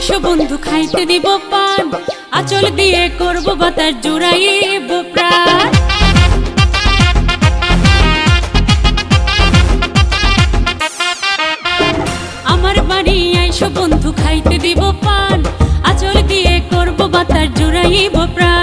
আইসো বন্ধু খাইতে দিব পান। আচল দিয়ে করব বাতার জুড়াইব প্রাণ। আমার বাড়ি আইসো বন্ধু খাইতে দিব পান। আচল দিয়ে করব বাতার জুড়াইব প্রাণ।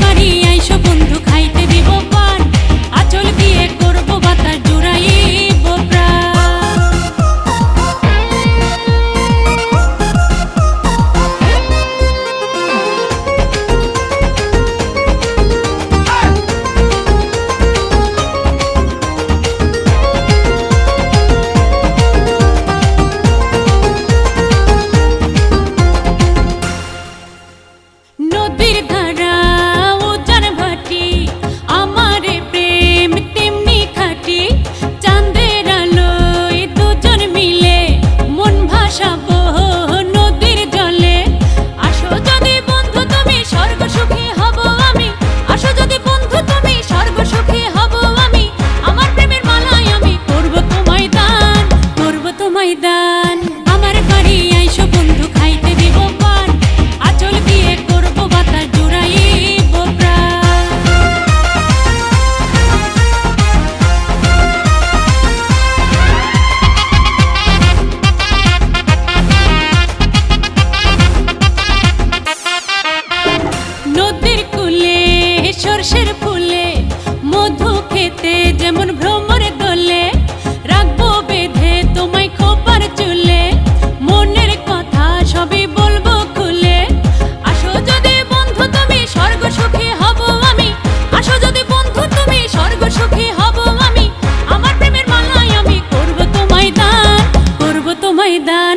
বাড়ি আইসো বন্ধু খাইতে দিব পান। আচল দিয়ে নদীর ধারা সর্ষের ফুলে, মধু খেতে যেমন ভ্রমর দোলে রাখব বেঁধে তোমায় খোপার চুলে, মনের কথা সবই বলব খুলে। আসো যদি বন্ধু তুমি হব আমি। আসো যদি বন্ধু তুমি হব আমি। আমার প্রেমের মালায় আমি করব তোমায় দান, করব তোমায় দান।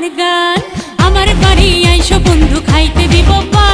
আমার গান আমার বাড়ি আইসো বন্ধু খাইতে দিব পা।